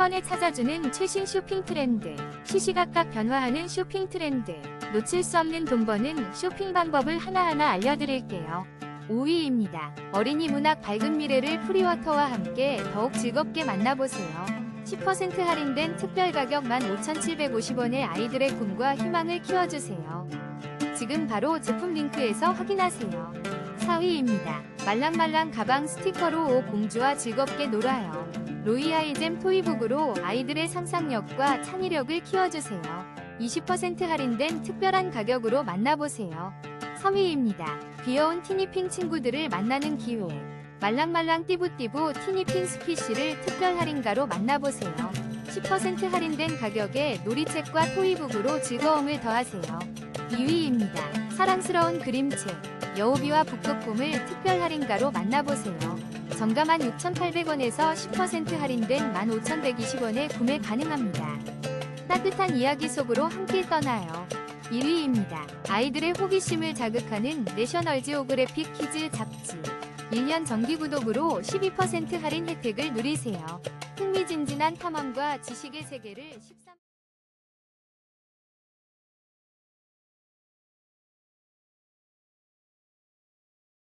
번에 찾아주는 최신 쇼핑 트렌드, 시시각각 변화하는 쇼핑 트렌드, 놓칠 수 없는 돈 버는 쇼핑 방법을 하나하나 알려드릴게요. 5위입니다. 어린이 문학 밝은 미래를 프리워터와 함께 더욱 즐겁게 만나보세요. 10% 할인된 특별 가격 15,750원의 아이들의 꿈과 희망을 키워주세요. 지금 바로 제품 링크에서 확인하세요. 4위입니다. 말랑말랑 가방 스티커로 오 공주와 즐겁게 놀아요. 로이 아이잼 토이북으로 아이들의 상상력과 창의력을 키워주세요. 20% 할인된 특별한 가격으로 만나보세요. 3위입니다. 귀여운 티니핑 친구들을 만나는 기회. 말랑말랑 띠부띠부 티니핑 스피쉬를 특별 할인가로 만나보세요. 10% 할인된 가격에 놀이책과 토이북으로 즐거움을 더하세요. 2위입니다. 사랑스러운 그림책. 여우비와 북극곰을 특별 할인가로 만나보세요. 정가만 6,800원에서 10% 할인된 15,120원에 구매 가능합니다. 따뜻한 이야기 속으로 함께 떠나요. 1위입니다. 아이들의 호기심을 자극하는 내셔널 지오그래픽 퀴즈 잡지. 1년 정기 구독으로 12% 할인 혜택을 누리세요. 흥미진진한 탐험과 지식의 세계를 14